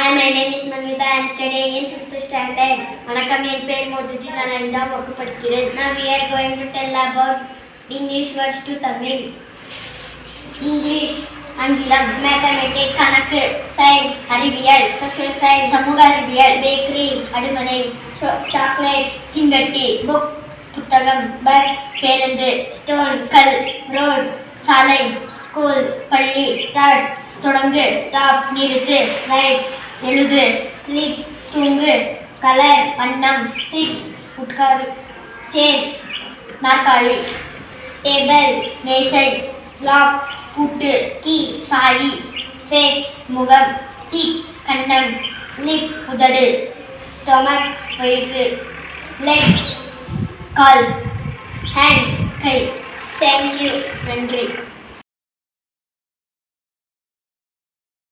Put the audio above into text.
Hi my name is Manvitha I am studying in fifth வணக்கம். என் பேர் மோதுதி நான் ஐந்தாம் வகுப்பு படிக்கிறேன். நான் we are going to tell about English words to Tamil English ஆங்கிலம் மேத்தமெட்டிக்ஸ் கணக்கு சயின்ஸ் அறிவியல் சோஷியல் சயின்ஸ் சமூக அறிவியல் பேக்கரி அடுமனை சாக்லேட் திங்கட்டி புக் புத்தகம் பஸ் பேருந்து ஸ்டோன் கல் ரோட் சாலை ஸ்கூல் பள்ளி ஸ்டார்ட் தொடங்கு ஸ்டாப் நிறுத்து ரைட் எழுது. ஸ்லீப் தூங்கு. கலர் வண்ணம். சிட் உட்காரு. சேர் நாற்காலி. டேபிள் மேசை. ஸ்லாப் பூட்டு. கீ சாரி ஃபேஸ் முகம். சீக் கண்ணம். லிப் உதடு. ஸ்டொமக் வயிறு. லெக் கால். ஹேண்ட் கை. தேங்க்யூ நன்றி.